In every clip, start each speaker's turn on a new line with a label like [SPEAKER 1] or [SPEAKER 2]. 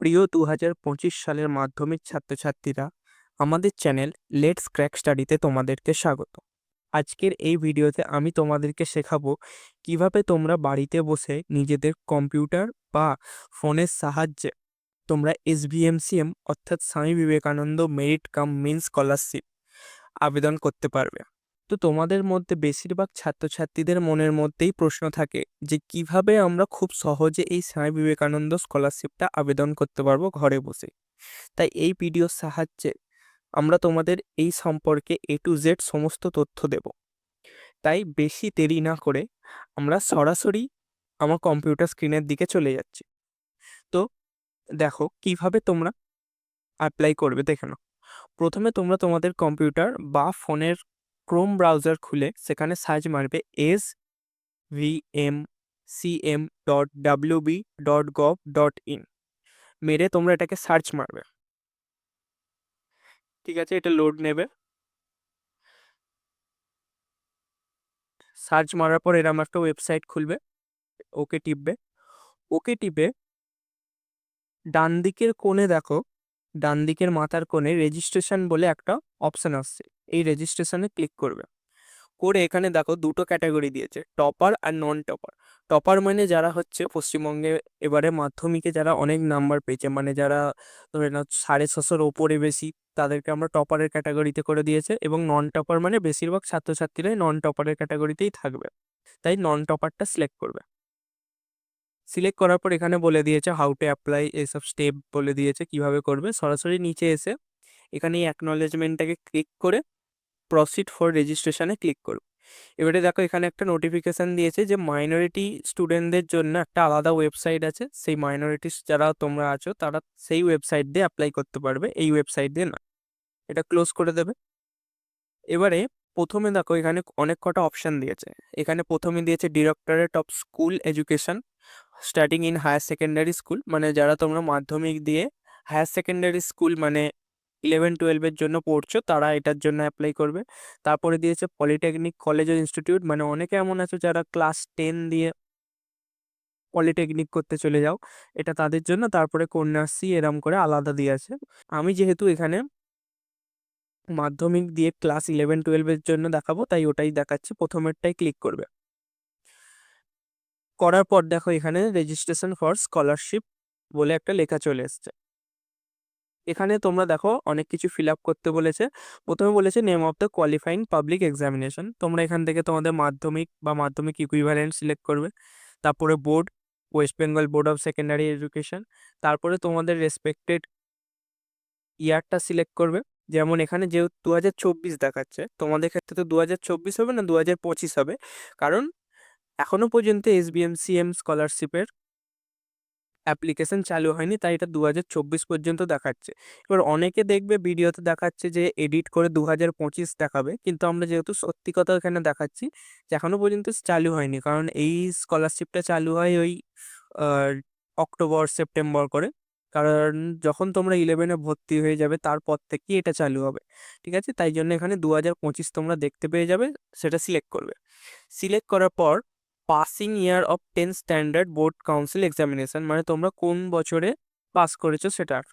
[SPEAKER 1] প্রিয় দু হাজার পঁচিশ সালের মাধ্যমিক ছাত্রছাত্রীরা, আমাদের চ্যানেল লেটস ক্র্যাক স্টাডিতে তোমাদেরকে স্বাগত। আজকের এই ভিডিওতে আমি তোমাদেরকে শেখাবো কীভাবে তোমরা বাড়িতে বসে নিজেদের কম্পিউটার বা ফোনের সাহায্যে তোমরা এসবিএমসিএম অর্থাৎ Swami Vivekananda merit cum means scholarship আবেদন করতে পারবে। তো তোমাদের মধ্যে বেশিরভাগ ছাত্রছাত্রীদের মনের মধ্যেই প্রশ্ন থাকে যে, কীভাবে আমরা খুব সহজে এই স্বামী বিবেকানন্দ স্কলারশিপটা আবেদন করতে পারব ঘরে বসে? তাই এই ভিডিওর সাহায্যে আমরা তোমাদের এই সম্পর্কে এ টু জেড সমস্ত তথ্য দেব। তাই বেশি দেরি না করে আমরা সরাসরি আমার কম্পিউটার স্ক্রিনের দিকে চলে যাচ্ছি। তো দেখো, কীভাবে তোমরা অ্যাপ্লাই করবে দেখে নাও। প্রথমে তোমরা তোমাদের কম্পিউটার বা ফোনের ক্রোম ব্রাউজার খুলে সেখানে সার্চ মারবে S V M C M dot W B dot gov dot in মেরে তোমরা এটাকে সার্চ মারবে। ঠিক আছে, এটা লোড নেবে। সার্চ মারার পর এরম একটা ওয়েবসাইট খুলবে ওকে টিপবে। ওকে টিপে ডান দিকের কোণে দেখো ডান দিকের মাথার কোণে রেজিস্ট্রেশন বলে একটা অপশান আসছে। এই রেজিস্ট্রেশনে ক্লিক করবে। করে এখানে দেখো দুটো ক্যাটাগরি দিয়েছে টপার আর নন টপার টপার মানে যারা হচ্ছে পশ্চিমবঙ্গে এবারে মাধ্যমিকে যারা অনেক নাম্বার পেয়েছে মানে যারা ধরে নাও সাড়ে ছশোর ওপরে বেশি, তাদেরকে আমরা টপারের ক্যাটাগরিতে করে দিয়েছে এবং নন টপার মানে বেশিরভাগ ছাত্রছাত্রীরাই নন টপারের ক্যাটাগরিতেই থাকবে। তাই নন টপারটা সিলেক্ট করবে। সিলেক্ট করার পর এখানে বলে দিয়েছে হাউ টু অ্যাপ্লাই এসব স্টেপ বলে দিয়েছে, কীভাবে করবে। সরাসরি নিচে এসে এখানে এই অ্যাকনলেজমেন্টটাকে ক্লিক করে প্রসিড ফর রেজিস্ট্রেশনে ক্লিক করব এবারে দেখো এখানে একটা নোটিফিকেশান দিয়েছে যে মাইনরিটি স্টুডেন্টদের জন্য একটা আলাদা ওয়েবসাইট আছে। সেই মাইনরিটিস যারা তোমরা আছো, তারা সেই ওয়েবসাইট দিয়ে অ্যাপ্লাই করতে পারবে, এই ওয়েবসাইট দিয়ে না। এটা ক্লোজ করে দেবে। এবারে প্রথমে দেখো এখানে অনেক কটা অপশান দিয়েছে। এখানে প্রথমে দিয়েছে directorate of school education starting in higher secondary school মানে যারা তোমরা মাধ্যমিক দিয়ে হায়ার সেকেন্ডারি স্কুল মানে ইলেভেন টুয়েলভের জন্য পড়ছো, তারা এটার জন্য অ্যাপ্লাই করবে। তারপরে দিয়েছে পলিটেকনিক কলেজ ও ইনস্টিটিউট মানে অনেকে এমন আছে যারা ক্লাস টেন দিয়ে পলিটেকনিক করতে চলে যাও, এটা তাদের জন্য। তারপরে কন্যাশ্রী এরম করে আলাদা দিয়ে আছে। আমি যেহেতু এখানে মাধ্যমিক দিয়ে ক্লাস ইলেভেন টুয়েলভের জন্য দেখাবো, তাই ওটাই দেখাচ্ছি, প্রথমেরটাই ক্লিক করবে। করার পর দেখো এখানে রেজিস্ট্রেশন ফর স্কলারশিপ বলে একটা লেখা চলে এসছে। এখানে তোমরা দেখো অনেক কিছু ফিল আপ করতে বলেছে। প্রথমে বলেছে name of the qualifying public examination তোমরা এখান থেকে তোমাদের মাধ্যমিক বা মাধ্যমিক ইকুইভ্যালেন্ট সিলেক্ট করবে। তারপরে board West Bengal board of secondary education তারপরে তোমাদের রেসপেক্টেড ইয়ারটা সিলেক্ট করবে। যেমন এখানে যেহেতু দু হাজার চব্বিশ দেখাচ্ছে, তোমাদের ক্ষেত্রে তো দু হাজার চব্বিশ হবে না দু হাজার পঁচিশ হবে। কারণ এখনও পর্যন্ত S B M C M স্কলারশিপের অ্যাপ্লিকেশন চালু হয়নি, তাই এটা দু হাজার চব্বিশ পর্যন্ত দেখাচ্ছে। এবার অনেকে দেখবে ভিডিওতে দেখাচ্ছে যে এডিট করে দু হাজার পঁচিশ দেখাবে, কিন্তু আমরা যেহেতু সত্যি কথা এখানে দেখাচ্ছি যে এখনও পর্যন্ত চালু হয়নি, কারণ এই স্কলারশিপটা চালু হয় ওই অক্টোবর, সেপ্টেম্বর করে, কারণ যখন তোমরা ইলেভেনে ভর্তি হয়ে যাবে তারপর থেকেই এটা চালু হবে, ঠিক আছে? তাই জন্য এখানে দু হাজার পঁচিশ তোমরা দেখতে পেয়ে যাবে, সেটা সিলেক্ট করবে। সিলেক্ট করার পর passing year of ten standard board council examination মানে তোমরা কোন বছরে পাস করেছ সেটার।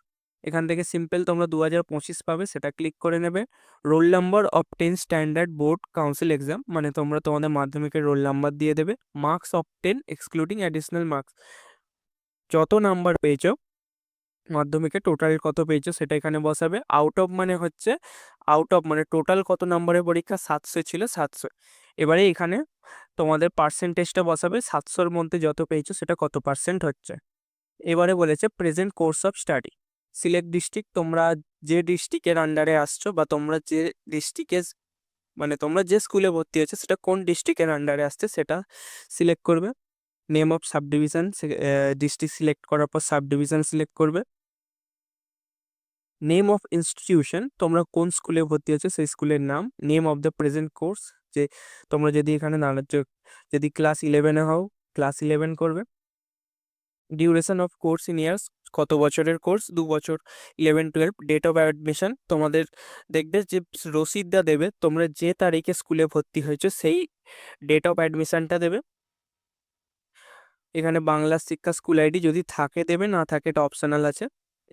[SPEAKER 1] এখান থেকে সিম্পল তোমরা দু হাজার পঁচিশ পাবে, সেটা ক্লিক করে নেবে। Roll number of ten standard board council exam মানে তোমরা তোমাদের মাধ্যমিকের রোল নাম্বার দিয়ে দেবে। Marks of ten excluding additional marks যত নাম্বার পেয়েছ মাধ্যমিকে টোটাল কত পেয়েছ সেটা এখানে বসাবে। আউট অফ মানে হচ্ছে আউট অফ মানে টোটাল কত নম্বরের পরীক্ষা? সাতশো ছিল, সাতশো। এবারে এখানে তোমাদের পার্সেন্টেজটা বসাবে, সাতশোর মধ্যে যত পেয়েছ সেটা কত পার্সেন্ট হচ্ছে? এবারে বলেছে present course of study select district তোমরা যে ডিস্ট্রিক্টের আন্ডারে আসছো বা তোমরা যে ডিস্ট্রিক্টে মানে তোমরা যে স্কুলে ভর্তি হয়েছে সেটা কোন ডিস্ট্রিক্টের আন্ডারে আসছে সেটা সিলেক্ট করবে। Name of subdivision district select করার পর সাব ডিভিশন সিলেক্ট করবে। নেম অফ ইনস্টিটিউশন তোমরা কোন স্কুলে ভর্তি হয়েছো, সেই স্কুলের নাম name of the present course যে তোমরা যদি এখানে নানাচ্ছ যদি ক্লাস ইলেভেনে হও ক্লাস ইলেভেন করবে। Duration of course in years কত বছরের কোর্স দু বছর eleven twelve date of admission তোমাদের দেখবে যে রসিদটা দেবে, তোমরা যে তারিখে স্কুলে ভর্তি হয়েছো, সেই ডেট অফ অ্যাডমিশনটা দেবে। এখানে বাংলা শিক্ষা স্কুল আইডি যদি থাকে, দেবে, না থাকে, এটা অপশনাল আছে।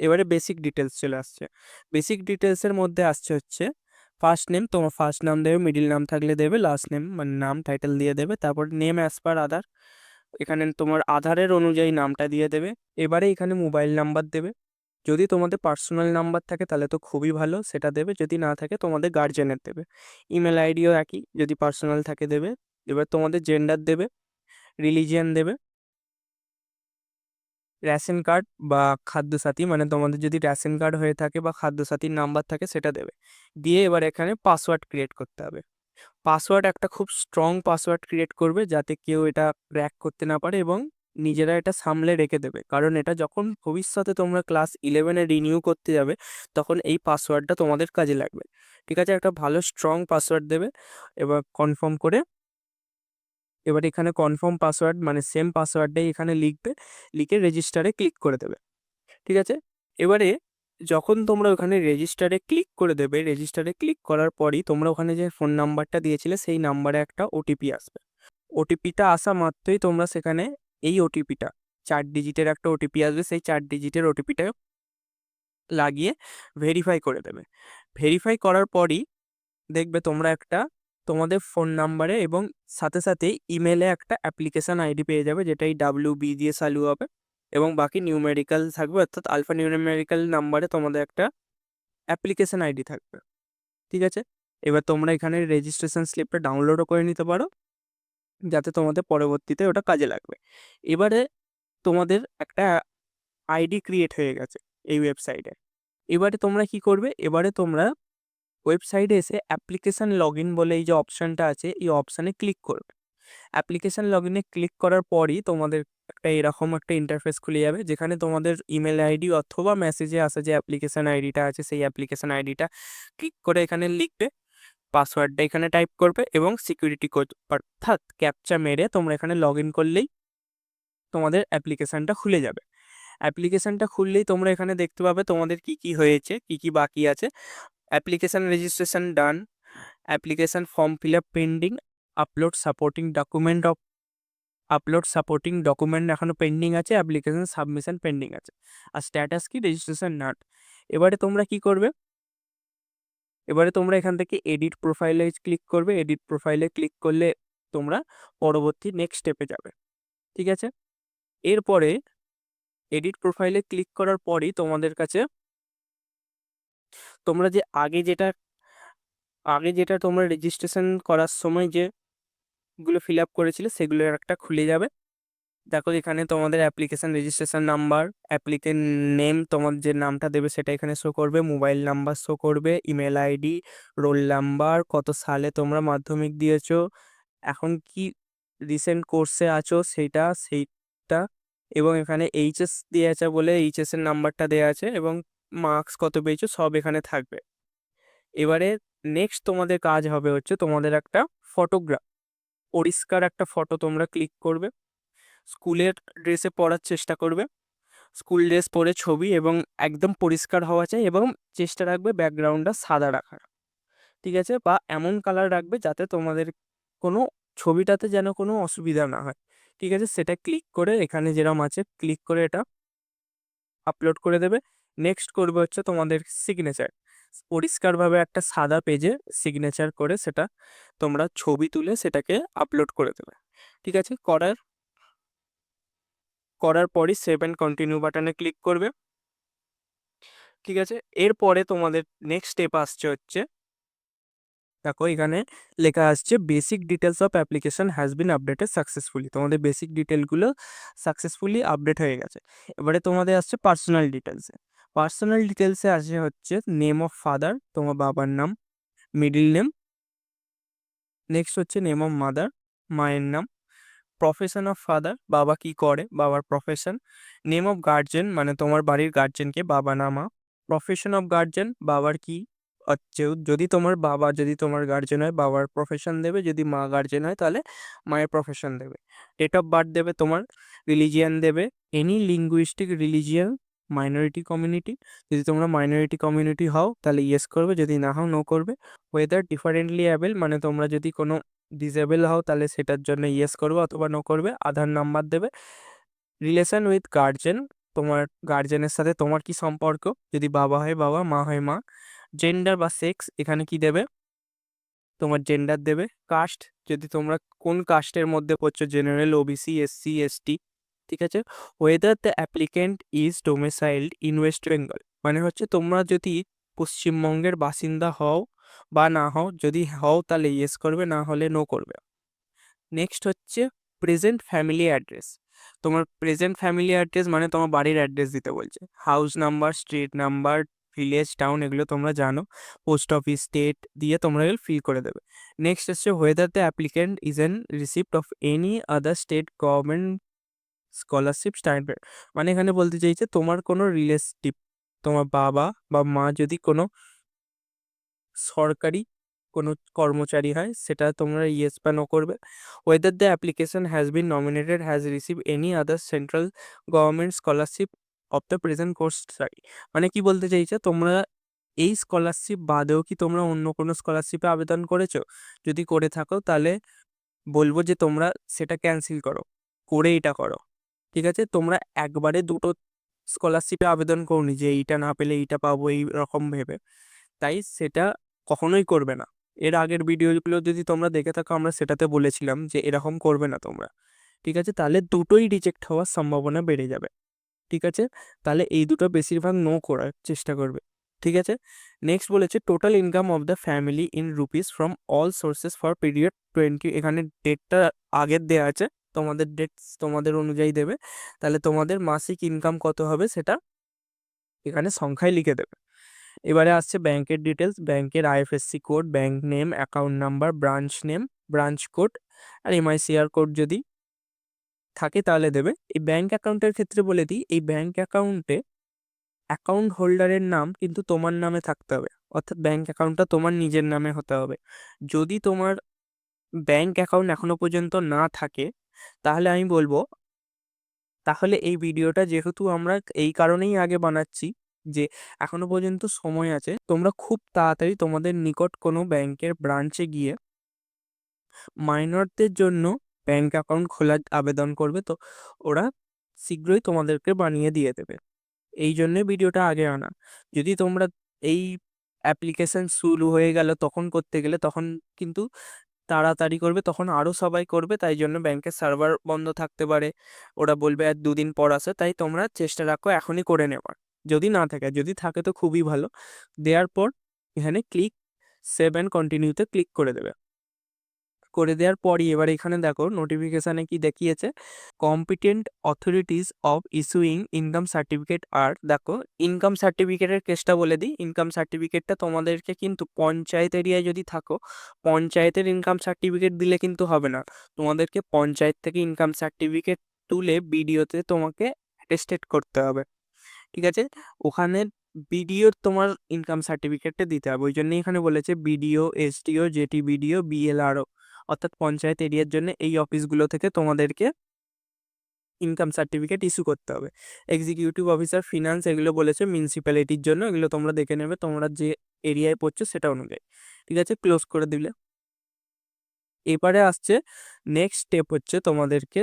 [SPEAKER 1] এবারে বেসিক ডিটেলস চলে আসছে। বেসিক ডিটেলসের মধ্যে আসছে হচ্ছে ফার্স্ট নেম তোমার ফার্স্ট নাম দেবে মিডিল নাম থাকলে দেবে লাস্ট নেম মানে নাম টাইটেল দিয়ে দেবে, তারপর নেম অ্যাজ পার আধার, এখানে তোমার আধারের অনুযায়ী নামটা দিয়ে দেবে, এবারে এখানে মোবাইল নাম্বার দেবে। যদি তোমাদের পার্সোনাল নাম্বার থাকে তাহলে তো খুবই ভালো, সেটা দেবে, যদি না থাকে তোমাদের গার্জেনের দেবে। ইমেল আইডিও একই, যদি পার্সোনাল থাকে দেবে, এবার তোমাদের জেন্ডার দেবে রিলিজিয়ান দেবে রেশন কার্ড বা খাদ্যসাথী মানে তোমাদের যদি রেশন কার্ড হয়ে থাকে বা খাদ্যসাথীর নাম্বার থাকে সেটা দেবে। দিয়ে এবার এখানে পাসওয়ার্ড ক্রিয়েট করতে হবে। পাসওয়ার্ড একটা খুব স্ট্রং পাসওয়ার্ড ক্রিয়েট করবে যাতে কেউ এটা ক্র্যাক করতে না পারে এবং নিজেরা এটা সামলে রেখে দেবে। কারণ এটা যখন ভবিষ্যতে তোমরা ক্লাস ইলেভেনে রিনিউ করতে যাবে, তখন এই পাসওয়ার্ডটা তোমাদের কাজে লাগবে। ঠিক আছে? একটা ভালো স্ট্রং পাসওয়ার্ড দেবে, এবার কনফার্ম করে এবার এখানে কনফার্ম পাসওয়ার্ড মানে সেম পাসওয়ার্ডটাই এখানে লিখবে, লিখে রেজিস্টারে ক্লিক করে দেবে, ঠিক আছে? এবারে যখন তোমরা ওখানে রেজিস্টারে ক্লিক করে দেবে রেজিস্টারে ক্লিক করার পরই তোমরা ওখানে যে ফোন নাম্বারটা দিয়েছিলে সেই নাম্বারে একটা ওটিপি আসবে। ওটিপিটা আসা মাত্রই তোমরা সেখানে এই ওটিপিটা চার ডিজিটের একটা ওটিপি আসবে, সেই চার ডিজিটের ওটিপিটা লাগিয়ে ভেরিফাই করে দেবে। ভেরিফাই করার পরই দেখবে তোমরা একটা তোমাদের ফোন নাম্বারে এবং সাথে সাথে ইমেলে একটা অ্যাপ্লিকেশান আইডি পেয়ে যাবে যেটা এই ডাব্লিউ বি দিয়ে চালু হবে এবং বাকি নিউমেরিক্যাল থাকবে, অর্থাৎ আলফা নিউমেরিক্যাল নাম্বারে তোমাদের একটা অ্যাপ্লিকেশান আইডি থাকবে। ঠিক আছে? এবার তোমরা এখানে রেজিস্ট্রেশন স্লিপটা ডাউনলোডও করে নিতে পারো, যাতে তোমাদের পরবর্তীতে ওটা কাজে লাগবে। এবারে তোমাদের একটা আইডি ক্রিয়েট হয়ে গেছে এই ওয়েবসাইটে এবারে তোমরা কি করবে? এবারে তোমরা ওয়েবসাইটে এসে অ্যাপ্লিকেশান লগ বলে এই যে অপশানটা আছে, এই অপশানে ক্লিক করবে। অ্যাপ্লিকেশান লগ ইনে ক্লিক করার পরই তোমাদের একটা এরকম একটা ইন্টারফেস খুলে যাবে, যেখানে তোমাদের ইমেল আইডি অথবা মেসেজে আসে যে অ্যাপ্লিকেশান আইডিটা আছে, সেই অ্যাপ্লিকেশান আইডিটা ক্লিক করে এখানে লিখবে পাসওয়ার্ডটা এখানে টাইপ করবে এবং সিকিউরিটি কোড অর্থাৎ ক্যাপচা মেরে তোমরা এখানে লগ ইন করলেই তোমাদের অ্যাপ্লিকেশানটা খুলে যাবে। অ্যাপ্লিকেশানটা খুললেই তোমরা এখানে দেখতে পাবে তোমাদের কি কি হয়েছে, কি কি বাকি আছে। Application registration done application form fill up pending upload supporting document of upload supporting document এখনও পেন্ডিং আছে অ্যাপ্লিকেশান সাবমিশন পেন্ডিং আছে। আর স্ট্যাটাস কি? রেজিস্ট্রেশন নাট এবারে তোমরা কি করবে? এবারে তোমরা এখান থেকে এডিট প্রোফাইলে ক্লিক করবে। এডিট প্রোফাইলে ক্লিক করলে তোমরা পরবর্তী নেক্সট স্টেপে যাবে। ঠিক আছে? এরপরে এডিট প্রোফাইলে ক্লিক করার পরই তোমাদের কাছে তোমরা যে আগে যেটা আগে যেটা তোমরা রেজিস্ট্রেশন করার সময় যে গুলো ফিল আপ করেছিলে সেগুলোর একটা খুলে যাবে। দেখো এখানে তোমাদের application registration number applicant name তোমার যে নামটা দেবে সেটা এখানে শো করবে মোবাইল নাম্বার শো করবে ইমেল আইডি রোল নাম্বার কত সালে তোমরা মাধ্যমিক দিয়েছ, এখন কি রিসেন্ট কোর্সে আছো সেইটা সেইটা, এবং এখানে এইচএস দিয়ে আছে বলে এইচএসের নাম্বারটা দেওয়া আছে, এবং মার্কস কত পেয়েছ সব এখানে থাকবে। এবারে নেক্সট তোমাদের কাজ হবে হচ্ছে তোমাদের একটা ফটোগ্রাফ পরিষ্কার একটা ফটো তোমরা ক্লিক করবে। স্কুলের ড্রেসে পরার চেষ্টা করবে। স্কুল ড্রেস পরে ছবি এবং একদম পরিষ্কার হওয়া চাই এবং চেষ্টা রাখবে ব্যাকগ্রাউন্ডটা সাদা রাখার। ঠিক আছে? বা এমন কালার রাখবে যাতে তোমাদের কোনো ছবিটাতে যেন কোনো অসুবিধা না হয়। ঠিক আছে? সেটা ক্লিক করে এখানে যেরকম আছে ক্লিক করে এটা আপলোড করে দেবে। নেক্সট করবে হচ্ছে তোমাদের সিগনেচার পরিষ্কারভাবে একটা সাদা পেজে সিগনেচার করে সেটা তোমরা ছবি তুলে সেটাকে আপলোড করে দেবে। ঠিক আছে? করার করার পরই সেভ অ্যান্ড কন্টিনিউ বাটনে ক্লিক করবে। ঠিক আছে? এরপরে তোমাদের নেক্সট স্টেপ আসছে হচ্ছে, দেখো এখানে লেখা আসছে basic details of application has been updated successfully তোমাদের বেসিক ডিটেলগুলো সাকসেসফুলি আপডেট হয়ে গেছে। এবারে তোমাদের আসছে পার্সোনাল ডিটেলসে পার্সোনাল ডিটেলসে আসে হচ্ছে নেম অফ ফাদার তোমার বাবার নাম মিডিল নেম নেক্সট হচ্ছে নেম অফ মাদার মায়ের নাম প্রফেশন অফ ফাদার বাবা কি করে, বাবার প্রফেশন নেম অফ গার্জেন মানে তোমার বাড়ির গার্জেনকে বাবা না, মা প্রফেশন অফ গার্জেন বাবার কি হচ্ছে, যদি তোমার বাবা, যদি তোমার গার্জেন হয়, বাবার প্রফেশন দেবে, যদি মা গার্জেন হয়, তাহলে মায়ের প্রফেশন দেবে ডেট অফ বার্থ দেবে তোমার রিলিজিয়ান দেবে any linguistic religion minority community যদি তোমরা মাইনরিটি কমিউনিটি হও, তাহলে ইয়েস করবে, যদি না হও নো করবে। ওয়েদার ডিফারেন্টলি অ্যাবেল মানে তোমরা যদি কোনো ডিসেবল হও, তাহলে সেটার জন্য ইয়েস করবে অথবা নো করবে, আধার নাম্বার দেবে। রিলেশন উইথ গার্জেন তোমার গার্জেনের সাথে তোমার কি সম্পর্ক? যদি বাবা হয় বাবা, মা হয় মা। জেন্ডার বা সেক্স এখানে কি দেবে? তোমার জেন্ডার দেবে। কাস্ট যদি তোমরা কোন কাস্টের মধ্যে পড়ছো? জেনারেল ওবিসি এসসি এসটি ঠিক আছে? Whether the applicant is domiciled in West Bengal মানে হচ্ছে তোমরা যদি পশ্চিমবঙ্গের বাসিন্দা হও বা না হও, যদি হও তাহলে ইয়েস করবে, না হলে নো করবে। নেক্সট হচ্ছে প্রেজেন্ট ফ্যামিলি অ্যাড্রেস তোমার প্রেজেন্ট ফ্যামিলি অ্যাড্রেস মানে তোমার বাড়ির অ্যাড্রেস দিতে বলছে। House number street number village town এগুলো তোমরা জানো। পোস্ট অফিস স্টেট দিয়ে তোমরা এগুলো ফিল করে দেবে। নেক্সট হচ্ছে whether the applicant is in receipt of any other state government scholarship standard মানে এখানে বলতে চাইছে তোমার কোনো রিলেটিভ তোমার বাবা বা মা যদি কোনো সরকারি কোনো কর্মচারী হয়, সেটা তোমরা ইয়েস বা নো করবে। Whether the application has been nominated has receive any other central government scholarship of the present course study মানে কি বলতে চাইছে, তোমরা এই স্কলারশিপ বাদেও কি তোমরা অন্য কোনো স্কলারশিপে আবেদন করেছ? যদি করে থাকো তাহলে বলব যে তোমরা সেটা ক্যান্সেল করো, করে এটা করো। ঠিক আছে? তোমরা একবারে দুটো স্কলারশিপে আবেদন করনি যে এইটা না পেলে এইটা পাবো এই রকম ভেবে। তাই সেটা কখনোই করবে না। এর আগের ভিডিওগুলো যদি তোমরা দেখে থাকো, আমরা সেটাতে বলেছিলাম যে এরকম করবে না তোমরা। ঠিক আছে? তাহলে দুটোই রিজেক্ট হওয়ার সম্ভাবনা বেড়ে যাবে। ঠিক আছে? তাহলে এই দুটো বেশিরভাগ নো করার চেষ্টা করবে। ঠিক আছে? নেক্সট বলেছে total income of the family in rupees from all sources for period twenty এখানে ডেটটা আগের দেওয়া আছে। তোমাদের ডেটস তোমাদের অনুযায়ী দেবে। তাহলে তোমাদের মাসিক ইনকাম কত হবে সেটা এখানে সংখ্যায় লিখে দেবে। এবারে আসছে ব্যাংকের ডিটেলস ব্যাংকের IFSC code bank name account number branch name branch code আর এমআইসিআর কোড যদি থাকে তাহলে দেবে। এই ব্যাংক অ্যাকাউন্টের ক্ষেত্রে বলে দিই, এই ব্যাংক অ্যাকাউন্টে অ্যাকাউন্ট হোল্ডারের নাম কিন্তু তোমার নামে থাকতে হবে। অর্থাৎ ব্যাংক অ্যাকাউন্টটা তোমার নিজের নামে হতে হবে। যদি তোমার ব্যাংক অ্যাকাউন্ট এখনও পর্যন্ত না থাকে তাহলে আমি বলব, তাহলে এই ভিডিওটা যেহেতু আমরা এই কারণেই আগে বানাচ্ছি যে এখনও পর্যন্ত সময় আছে, তোমরা খুব তাড়াতাড়ি তোমাদের নিকট কোনো ব্যাংকের ব্রাঞ্চে গিয়ে মাইনরদের জন্য ব্যাংক অ্যাকাউন্ট খোলার আবেদন করবে, তো ওরা শীঘ্রই তোমাদেরকে বানিয়ে দিয়ে দেবে। এই জন্যে ভিডিওটা আগে আনা। যদি তোমরা এই অ্যাপ্লিকেশন শুরু হয়ে গেল তখন করতে গেলে তখন কিন্তু তাড়াতাড়ি করবে, তখন আরও সবাই করবে, তাই জন্য ব্যাংকের সার্ভার বন্ধ থাকতে পারে। ওরা বলবে, আর দুদিন পর আসে। তাই তোমরা চেষ্টা রাখো এখনই করে নেওয়ার। যদি না থাকে, যদি থাকে তো খুবই ভালো। দেওয়ার পর এখানে ক্লিক সেভ অ্যান্ড কন্টিনিউতে ক্লিক করে দেবে। করে দেওয়ার পরই এবার এখানে দেখো নোটিফিকেশানে কি দেখিয়েছে competent authorities of issuing income certificate আর দেখো ইনকাম সার্টিফিকেটের কেসটা বলে দিই ইনকাম সার্টিফিকেটটা তোমাদেরকে কিন্তু পঞ্চায়েত এরিয়ায় যদি থাকো, পঞ্চায়েতের ইনকাম সার্টিফিকেট দিলে কিন্তু হবে না। তোমাদেরকে পঞ্চায়েত থেকে ইনকাম সার্টিফিকেট তুলে বিডিওতে তোমাকে অ্যাটেস্টেড করতে হবে। ঠিক আছে? ওখানে বিডিওর তোমার ইনকাম সার্টিফিকেটটা দিতে হবে। ওই জন্যই এখানে বলেছে BDO SDO JT BDO BLRO অর্থাৎ পঞ্চায়েত এরিয়ার জন্য এই অফিসগুলো থেকে তোমাদেরকে ইনকাম সার্টিফিকেট ইস্যু করতে হবে। এক্সিকিউটিভ অফিসার ফিনান্স এগুলো বলেছে মিউনিসিপ্যালিটির জন্য, এগুলো তোমরা দেখে নেবে, তোমরা যে এরিয়ায় পড়ছো সেটা অনুযায়ী। ঠিক আছে? ক্লোজ করে দিলে। এবারে আসছে নেক্সট স্টেপ হচ্ছে তোমাদেরকে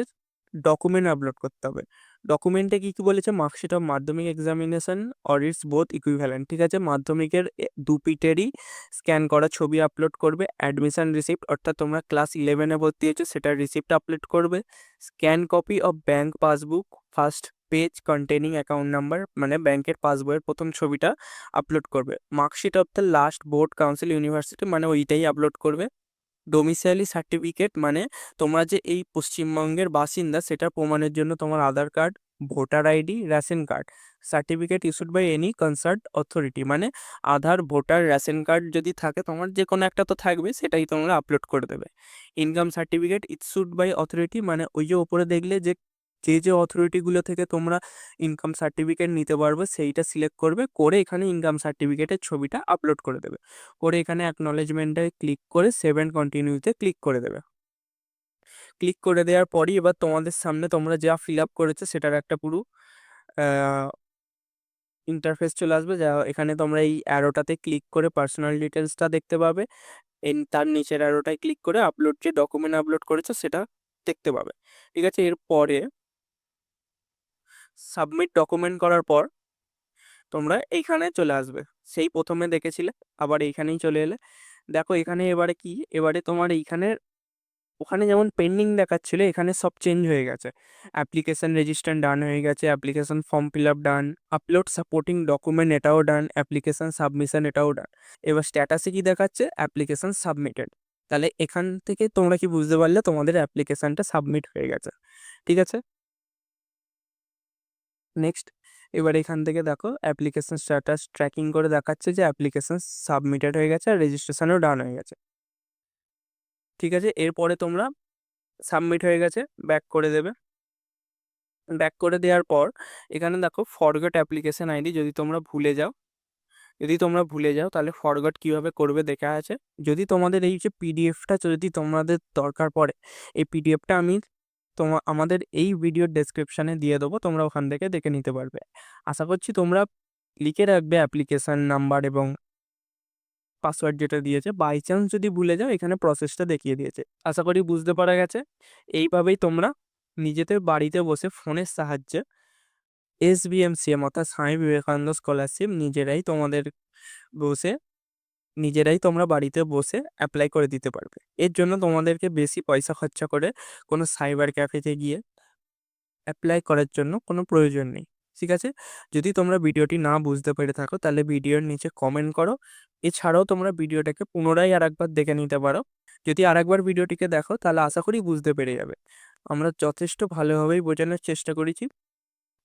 [SPEAKER 1] ডকুমেন্ট আপলোড করতে হবে। ডকুমেন্টে কী কী বলেছে? Marksheet of Madhyamik examination or it's both equivalent ঠিক আছে? মাধ্যমিকের এ- দু পিটেরই স্ক্যান করা ছবি আপলোড করবে অ্যাডমিশন রিসিপ্ট অর্থাৎ তোমরা ক্লাস ইলেভেনে ভর্তি হয়েছো, সেটার রিসিপ্ট আপলোড করবে। Scan copy of bank passbook first page containing account number মানে ব্যাংকের পাসবইয়ের প্রথম ছবিটা আপলোড করবে। Marksheet of the last board council university মানে ওইটাই আপলোড করবে। ডোমিসাইলি সার্টিফিকেট মানে তোমরা যে এই পশ্চিমবঙ্গের বাসিন্দা সেটা প্রমাণের জন্য তোমার Aadhaar card, voter ID, ration card. Certificate issued by any concerned authority মানে আধার, ভোটার, রেশন কার্ড যদি থাকে তোমার যে কোনো একটা তো থাকবে সেটাই তোমরা আপলোড করে দেবে। Income certificate issued by authority মানে ওই যে ওপরে দেখলে যে যে যে অথরিটিগুলো থেকে তোমরা ইনকাম সার্টিফিকেট নিতে পারবে সেইটা সিলেক্ট করবে, করে এখানে ইনকাম সার্টিফিকেটের ছবিটা আপলোড করে দেবে। করে এখানে অ্যাকনলেজমেন্টে ক্লিক করে সেভেন কন্টিনিউতে ক্লিক করে দেবে। ক্লিক করে দেওয়ার পরই এবার তোমাদের সামনে তোমরা যা ফিল আপ করেছ সেটার একটা পুরো ইন্টারফেস চলে আসবে। যা, এখানে তোমরা এই অ্যারোটাতে ক্লিক করে পার্সোনাল ডিটেলসটা দেখতে পাবে। তার নিচের অ্যারোটায় ক্লিক করে আপলোড যে ডকুমেন্ট আপলোড করেছ সেটা দেখতে পাবে। ঠিক আছে? এরপরে সাবমিট ডকুমেন্ট করার পর তোমরা এইখানে চলে আসবে। সেই প্রথমে দেখেছিলে, আবার এইখানেই চলে এলে। দেখো এখানে এবারে কি? এবারে তোমার এইখানে ওখানে যেমন পেন্ডিং দেখাচ্ছিলো, এখানে সব চেঞ্জ হয়ে গেছে। অ্যাপ্লিকেশন রেজিস্টার ডান হয়ে গেছে application form fill up done upload supporting document এটাও ডান অ্যাপ্লিকেশান সাবমিশন এটাও ডান এবার স্ট্যাটাসে কি দেখাচ্ছে? অ্যাপ্লিকেশন সাবমিটেড তাহলে এখান থেকে তোমরা কি বুঝতে পারলে? তোমাদের অ্যাপ্লিকেশনটা সাবমিট হয়ে গেছে। ঠিক আছে? নেক্সট এবার এখান থেকে দেখো অ্যাপ্লিকেশন স্ট্যাটাস ট্র্যাকিং করে দেখাচ্ছে যে অ্যাপ্লিকেশন সাবমিটেড হয়ে গেছে আর রেজিস্ট্রেশনও ডান হয়ে গেছে। ঠিক আছে? এরপরে তোমরা সাবমিট হয়ে গেছে ব্যাক করে দেবে। ব্যাক করে দেওয়ার পর এখানে দেখো ফরগেট অ্যাপ্লিকেশন আইডি যদি তোমরা ভুলে যাও, যদি তোমরা ভুলে যাও তাহলে ফরগট কীভাবে করবে দেখা আছে। যদি তোমাদের এই যে পিডিএফটা যদি তোমাদের দরকার পড়ে, এই পিডিএফটা আমি তোমা, আমাদের এই ভিডিওর ডেসক্রিপশানে দিয়ে দেবো, তোমরা ওখান থেকে দেখে নিতে পারবে। আশা করছি তোমরা লিখে রাখবে অ্যাপ্লিকেশান নাম্বার এবং পাসওয়ার্ড যেটা দিয়েছে বাই চান্স যদি ভুলে যাও, এখানে প্রসেসটা দেখিয়ে দিয়েছে। আশা করি বুঝতে পারা গেছে। এইভাবেই তোমরা নিজেদের বাড়িতে বসে ফোনের সাহায্যে এস বি এম বিএমসিএম অর্থাৎ স্বামী বিবেকানন্দ স্কলারশিপ নিজেরাই তোমাদের বসে নিজেরাই তোমরা বাড়িতে বসে অ্যাপ্লাই করে দিতে পারবে। এর জন্য তোমাদেরকে বেশি পয়সা খরচা করে কোনো সাইবার ক্যাফেতে গিয়ে অ্যাপ্লাই করার জন্য কোনো প্রয়োজন নেই, ঠিক আছে? যদি তোমরা ভিডিওটি না বুঝতে পেরে থাকো, তাহলে ভিডিওর নিচে কমেন্ট করো। এছাড়াও তোমরা ভিডিওটাকে পুনরায় আর একবার দেখে নিতে পারো। যদি আর একবার ভিডিওটিকে দেখো, তাহলে আশা করি বুঝতে পেরে যাবে। আমরা যথেষ্ট ভালোভাবেই বোঝানোর চেষ্টা করেছি।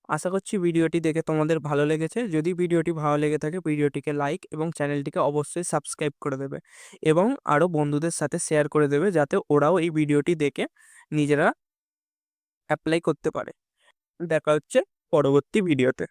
[SPEAKER 1] আশা করছি ভিডিওটি দেখে তোমাদের ভালো লেগেছে। যদি ভিডিওটি ভালো লেগে থাকে, ভিডিওটিকে লাইক এবং চ্যানেলটিকে অবশ্যই সাবস্ক্রাইব করে দেবে এবং আরও বন্ধুদের সাথে শেয়ার করে দেবে যাতে ওরাও এই ভিডিওটি দেখে নিজেরা অ্যাপ্লাই করতে পারে। দেখা হচ্ছে পরবর্তী ভিডিওতে।